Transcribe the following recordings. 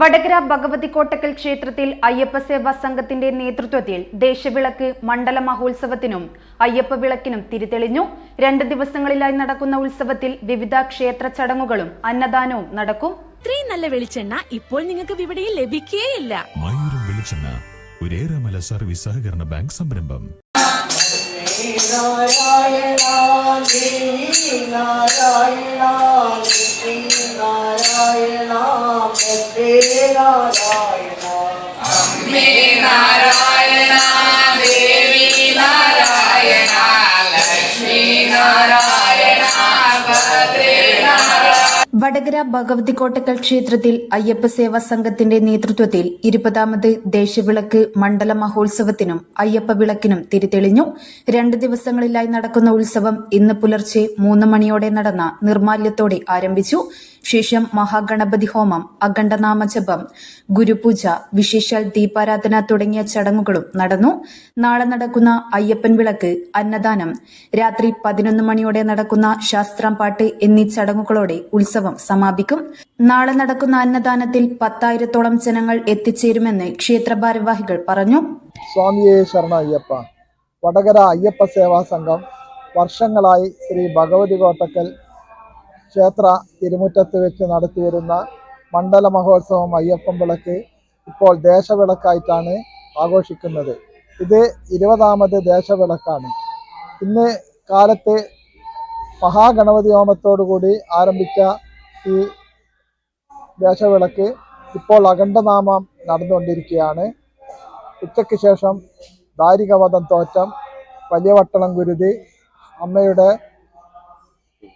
വടകര ഭഗവതി കോട്ടക്കൽ ക്ഷേത്രത്തിൽ അയ്യപ്പ സേവാ സംഘത്തിന്റെ നേതൃത്വത്തിൽ ദേശവിളക്ക് മണ്ഡല മഹോത്സവത്തിനും അയ്യപ്പ വിളക്കിനും തിരിതെളിഞ്ഞു. രണ്ട് ദിവസങ്ങളിലായി നടക്കുന്ന ഉത്സവത്തിൽ വിവിധ ക്ഷേത്ര ചടങ്ങുകളും അന്നദാനവും നടക്കും. ഇത്രയും നല്ല വെളിച്ചെണ്ണ ഇപ്പോൾ നിങ്ങൾക്ക് വിപണിയിൽ ലഭിക്കുകയില്ല മയൂരം വെളിച്ചെണ്ണ ഒരേറെമല സർവീസ് സഹകരണ ബാങ്ക് സംരംഭം. Narayana, Devi Narayana, Lakshmi Narayana. Vadakara Bhagavathikottakkal ക്ഷേത്രത്തിൽ അയ്യപ്പ സേവാ സംഘത്തിന്റെ നേതൃത്വത്തിൽ ഇരുപതാമത് ദേശവിളക്ക് മണ്ഡല മഹോത്സവത്തിനും അയ്യപ്പ വിളക്കിനും തിരിതെളിഞ്ഞു. രണ്ട് ദിവസങ്ങളിലായി നടക്കുന്ന ഉത്സവം ഇന്ന് പുലർച്ചെ മൂന്ന് മണിയോടെ നടന്ന നിർമാല്യത്തോടെ ആരംഭിച്ചു. ശേഷം മഹാഗണപതി ഹോമം അഖണ്ഡനാമജപം ഗുരുപൂജ വിശേഷാൽ ദീപാരാധന തുടങ്ങിയ ചടങ്ങുകളും നടന്നു. നാളെ നടക്കുന്ന അയ്യപ്പൻ വിളക്ക് അന്നദാനം. രാത്രി പതിനൊന്ന് മണിയോടെ നടക്കുന്ന ശാസ്ത്രാംപാട്ട് എന്നീ ചടങ്ങുകളോടെ ഉത്സവം സമാപിക്കും. നാളെ നടക്കുന്ന അന്നദാനത്തിൽ പത്തായിരത്തോളം ജനങ്ങൾ എത്തിച്ചേരുമെന്ന് ക്ഷേത്ര ഭാരവാഹികൾ പറഞ്ഞു. സ്വാമിയെ ശരണ അയ്യപ്പ വടകര അയ്യപ്പ സേവാ സംഘം വർഷങ്ങളായി ശ്രീ ഭഗവതി കോട്ടക്കൽ ക്ഷേത്ര തിരുമുറ്റത്ത് വെച്ച് നടത്തിവരുന്ന മണ്ഡല മഹോത്സവം അയ്യപ്പം വിളക്ക് ഇപ്പോൾ ദേശവിളക്കായിട്ടാണ് ആഘോഷിക്കുന്നത്. ഇത് ഇരുപതാമത് ദേശവിളക്കാണ്. ഇന്ന് കാലത്ത് മഹാഗണപതി ഹോമത്തോടുകൂടി ആരംഭിച്ച ഈ ദേശവിളക്ക് ഇപ്പോൾ അഖണ്ഡനാമം നടന്നുകൊണ്ടിരിക്കുകയാണ്. ഉച്ചയ്ക്ക് ശേഷം ദാരികവധം തോറ്റം വലിയ വട്ടളം ഗുരുതി അമ്മയുടെ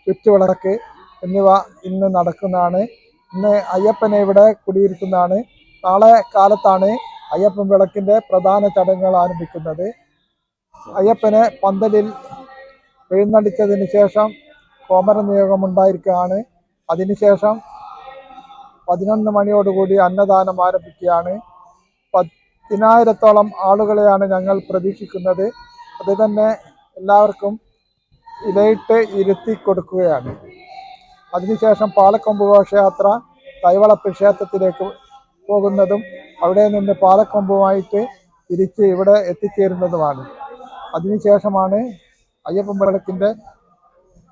ചുറ്റുവിളക്ക് എന്നിവ ഇന്ന് നടക്കുന്നതാണ്. ഇന്ന് അയ്യപ്പനെ ഇവിടെ കുടിയിരുത്തുന്നതാണ് നാളെ കാലത്താണ് അയ്യപ്പൻ വിളക്കിന്റെ പ്രധാന ചടങ്ങുകൾ ആരംഭിക്കുന്നത്. അയ്യപ്പനെ പന്തലിൽ എഴുന്നള്ളിച്ചതിന് ശേഷം കോമര നിയോഗം അതിനുശേഷം പതിനൊന്ന് മണിയോടുകൂടി അന്നദാനം ആരംഭിക്കുകയാണ്. പതിനായിരത്തോളം ആളുകളെയാണ് ഞങ്ങൾ പ്രതീക്ഷിക്കുന്നത്. അത് തന്നെ എല്ലാവർക്കും ഇലയിട്ട് ഇരുത്തി കൊടുക്കുകയാണ്. അതിനുശേഷം പാലക്കൊമ്പ് ഘോഷയാത്ര കൈവളപ്പ് ക്ഷേത്രത്തിലേക്ക് പോകുന്നതും അവിടെ നിന്ന് പാലക്കൊമ്പുമായിട്ട് തിരിച്ച് ഇവിടെ എത്തിച്ചേരുന്നതുമാണ്. അതിനുശേഷമാണ് അയ്യപ്പൻ വിളക്കിന്റെ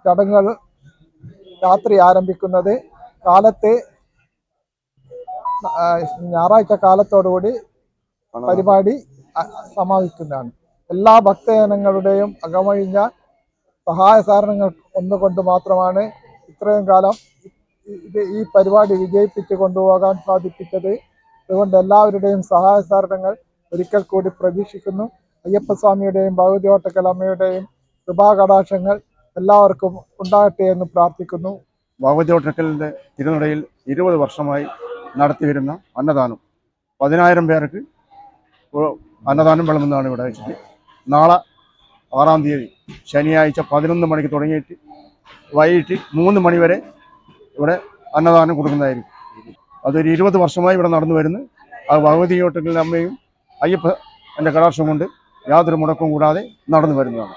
ചടങ്ങുകൾ രാത്രി ആരംഭിക്കുന്നത് കാലത്തെ ഞായറാഴ്ച കാലത്തോടുകൂടി പരിപാടി സമാപിക്കുന്നതാണ്. എല്ലാ ഭക്തജനങ്ങളുടെയും അകമഴിഞ്ഞ സഹായ സഹകരണങ്ങൾ ഒന്നുകൊണ്ട് മാത്രമാണ് ഇത്രയും കാലം ഇത് ഈ പരിപാടി വിജയിപ്പിച്ച് കൊണ്ടുപോകാൻ സാധിപ്പിച്ചത്. അതുകൊണ്ട് എല്ലാവരുടെയും സഹായ സഹകരണങ്ങൾ ഒരിക്കൽ കൂടി പ്രതീക്ഷിക്കുന്നു. അയ്യപ്പസ്വാമിയുടെയും ഭഗവതി ഓട്ടക്കൽ അമ്മയുടെയും കൃപാകടാക്ഷങ്ങൾ എല്ലാവർക്കും ഉണ്ടാകട്ടെ എന്ന് പ്രാർത്ഥിക്കുന്നു. ഭഗവതി തിരുനടയിൽ ഇരുപത് വർഷമായി നടത്തിവരുന്ന അന്നദാനം. പതിനായിരം പേർക്ക് അന്നദാനം വിളമ്പുന്നതാണ് ഇവിടെ വെച്ചിട്ട്. നാളെ ആറാം തീയതി ശനിയാഴ്ച പതിനൊന്ന് മണിക്ക് തുടങ്ങിയിട്ട് വൈകിട്ട് മൂന്ന് മണി വരെ ഇവിടെ അന്നദാനം കൊടുക്കുന്നതായിരിക്കും. അതൊരു ഇരുപത് വർഷമായി ഇവിടെ നടന്നു വരുന്നു. അത് ഭഗവതി ഒട്ടക്കലിന്റെ അമ്മയും അയ്യപ്പ എന്റെ കടാക്ഷം കൊണ്ട് യാതൊരു മുടക്കവും കൂടാതെ നടന്നു വരുന്നതാണ്.